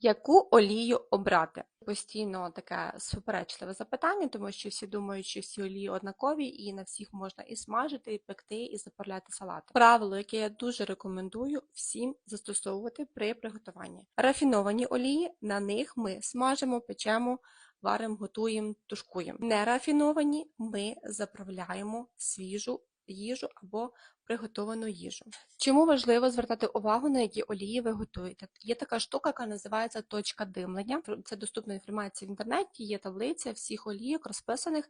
Яку олію обрати? Постійно таке суперечливе запитання, тому що всі думають, що всі олії однакові, і на всіх можна і смажити, і пекти, і заправляти салати. Правило, яке я дуже рекомендую всім застосовувати при приготуванні. Рафіновані олії, на них ми смажимо, печемо, варимо, готуємо, тушкуємо. Нерафіновані ми заправляємо свіжу їжу або приготовану їжу. Чому важливо звертати увагу, на які олії ви готуєте? Є така штука, яка називається точка димлення. Це доступна інформація в інтернеті, є таблиця всіх олійок розписаних.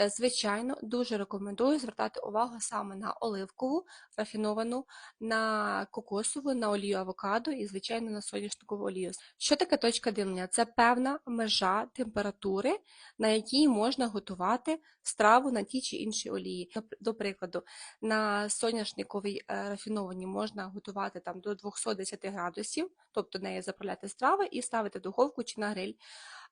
Е, Звичайно, дуже рекомендую звертати увагу саме на оливкову, рафіновану, на кокосову, на олію авокадо і, звичайно, на соняшникову олію. Що таке точка димлення? Це певна межа температури, на якій можна готувати страву на тій чи іншій олії. До прикладу, на соняшниковій рафіновані можна готувати там до 210 градусів, тобто неї заправляти страви і ставити в духовку чи на гриль.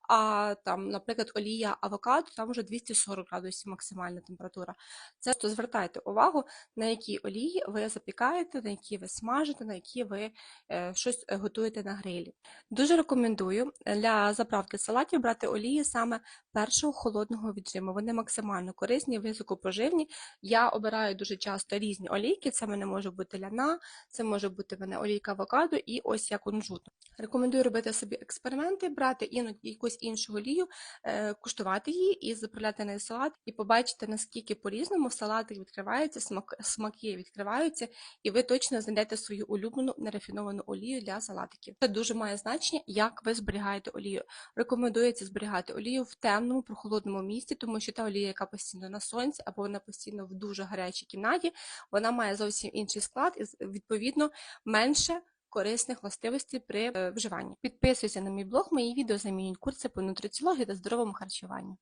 А там, наприклад, олія авокадо, там вже 240 градусів максимальна температура. Це то звертайте увагу, на які олії ви запікаєте, на які ви смажите, на які ви е, щось е, готуєте на грилі. Дуже рекомендую для заправки салатів брати олії саме першого холодного віджиму. Вони максимально корисні, високопоживні. Я обираю дуже часто різні олійки. Це мене може бути ляна, це може бути мене олійка авокадо і ось як кунжутна. Рекомендую робити собі експерименти, брати іноді якусь іншу олію, е, куштувати її і заправляти на салат, і побачите, наскільки по-різному салати відкриваються, смак, смаки відкриваються, і ви точно знайдете свою улюблену нерафіновану олію для салатиків. Це дуже має значення, як ви зберігаєте олію. Рекомендується зберігати олію в темному, прохолодному місці, тому що та олія, яка постійно на сонці або вона постійно в дуже гарячій кімнаті, вона має зовсім інший склад і відповідно менше корисних властивостей при е, вживанні. Підписуйся на мій блог, мої відео замінюють курси по нутриціології та здоровому харчуванню.